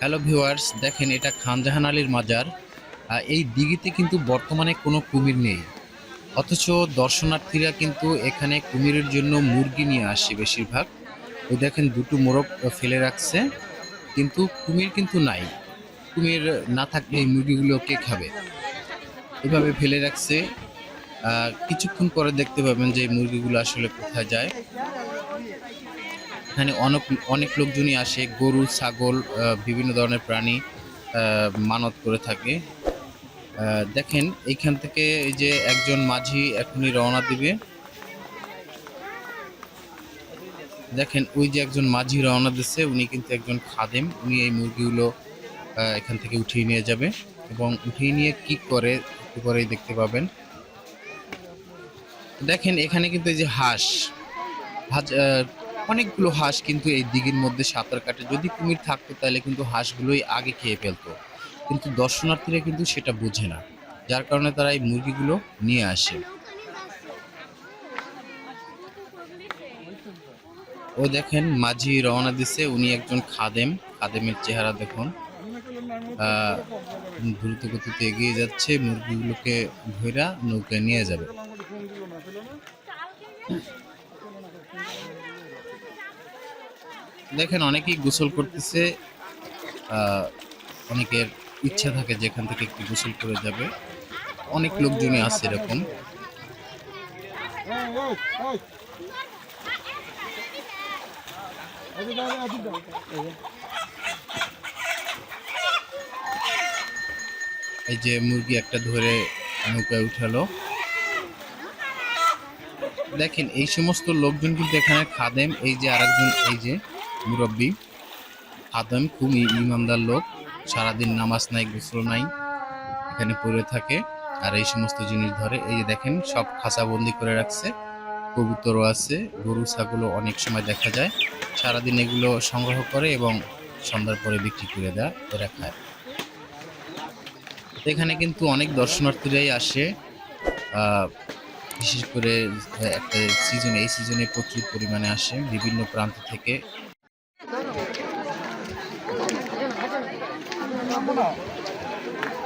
Hello viewers দেখেন এটা খানজাহান আলীর মাজার। এই দিঘিতে কিন্তু বর্তমানে কোনো কুমির নেই। অথচ দর্শনার্থীরা কিন্তু এখানে কুমিরের জন্য মুরগি নিয়ে আসে বেশিরভাগ। ওই দেখেন দুটো মোরগ ফেলে রাখছে। কিন্তু কুমির কিন্তু নাই। কুমির না থাকলে এই মুরগিগুলো কে খাবে? এভাবে ফেলে রাখছে। কিছুক্ষণ পরে দেখতে পাবেন যে এই মুরগিগুলো আসলে কোথায় যায়। এখানে অনেক অনেক লোকজনই আসে, গরু, ছাগল বিভিন্ন ধরনের প্রাণী মানত করে থাকে। দেখেন, এইখান থেকে এই যে একজন মাঝি এখনই রওনা দিবে। দেখেন, ওই যে একজন মাঝি রওনা দিচ্ছে, উনি কিন্তু একজন খাদেম। উনি এই মুরগিগুলো এখান থেকে উঠিয়ে নিয়ে যাবে। এবং উঠিয়ে নিয়ে কি করে, একটু পরেই দেখতে পাবেন। দেখেন, এখানে কিন্তু এই যে হাঁস অনেকগুলো হাঁস কিন্তু এই দিঘির মধ্যে সাঁতার কাটে। যদি কুমির থাকতো, তাহলে কিন্তু হাঁসগুলোই আগে খেয়ে ফেলতো। কিন্তু দর্শনার্থীরা কিন্তু সেটা বোঝে না। যার কারণে তারা এই মুরগিগুলো নিয়ে আসে। ও দেখেন, মাঝি রওনা দিছে। উনি একজন খাদেম। খাদেমের চেহারা দেখুন। দ্রুত গতিতে এগিয়ে যাচ্ছে। মুরগিগুলোকে ধইরা নৌকায় নিয়ে যাবে। দেখেন অনেকেই গোসল করতেছে অনেকের ইচ্ছা থাকে যেখান থেকে একটু গোসল করে যাবে। অনেক লোকজনই আছে এরকম। এই যে মুরগি একটা ধরে নৌকায় উঠালো। দেখেন, এই সমস্ত লোকজন কিন্তু এখানে খাদেম, এই যে আরেকজন, এই যে মুরব্বী। খাদেম খুব ই- ইমানদার লোক। সারাদিন নামাজ নাই, গোসল নাই। এখানে পড়ে থাকে। আর এই সমস্ত জিনিস ধরে, এই যে দেখেন, সব খাঁচাবন্দি করে রাখছে। কবুতরও আছে, গরু, ছাগলও অনেক সময় দেখা যায়। সারাদিন এগুলো সংগ্রহ করে এবং সন্ধ্যার পরে বিক্রি করে দেয়, এরা খায়। এখানে কিন্তু অনেক দর্শনার্থীরাই আসে। বিশেষ করে একটা সিজনে এই সিজনে প্রচুর পরিমাণে আসে। বিভিন্ন প্রান্ত থেকে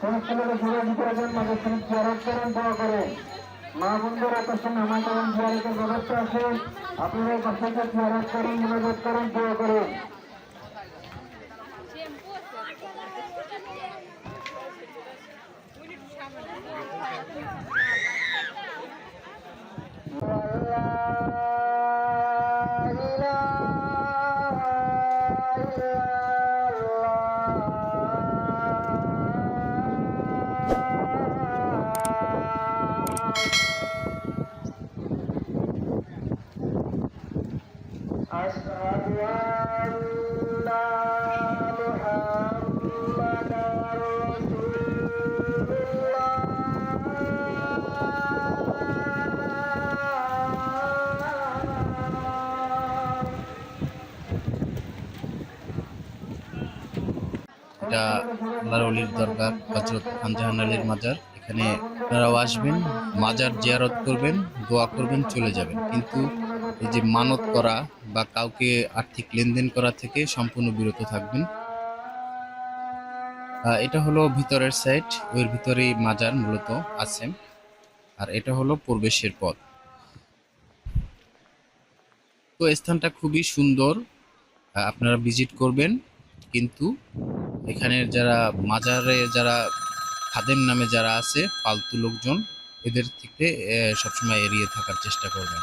কনস্টেবলের সবাই করেছেন মাঝে তিনি চেয়ারত করেন দোয়া করেন মা বন্ধুর আকর্ষণ আমার আপনারা Ashhadu an এটা আল্লাহর অলির দরবার হজরত খানজাহান আলীর মাজার। এখানে আপনারাও আসবেন, মাজার জিয়ারত করবেন, দোয়া করবেন, চলে যাবেন। কিন্তু এই যে মানত করা বা কাউকে আর্থিক লেনদেন করা থেকে সম্পূর্ণ বিরত থাকবেন। এটা হলো ভিতরের সাইড ওর ভিতরেই মাজার মূলত আছে। আর এটা হলো প্রবেশের পথ। তো স্থানটা খুবই সুন্দর আপনারা ভিজিট করবেন, কিন্তু এখানের যারা মাজারে যারা খাদেম নামে যারা আছে ফালতু লোকজন, এদের থেকে সবসময় এড়িয়ে থাকার চেষ্টা করবেন।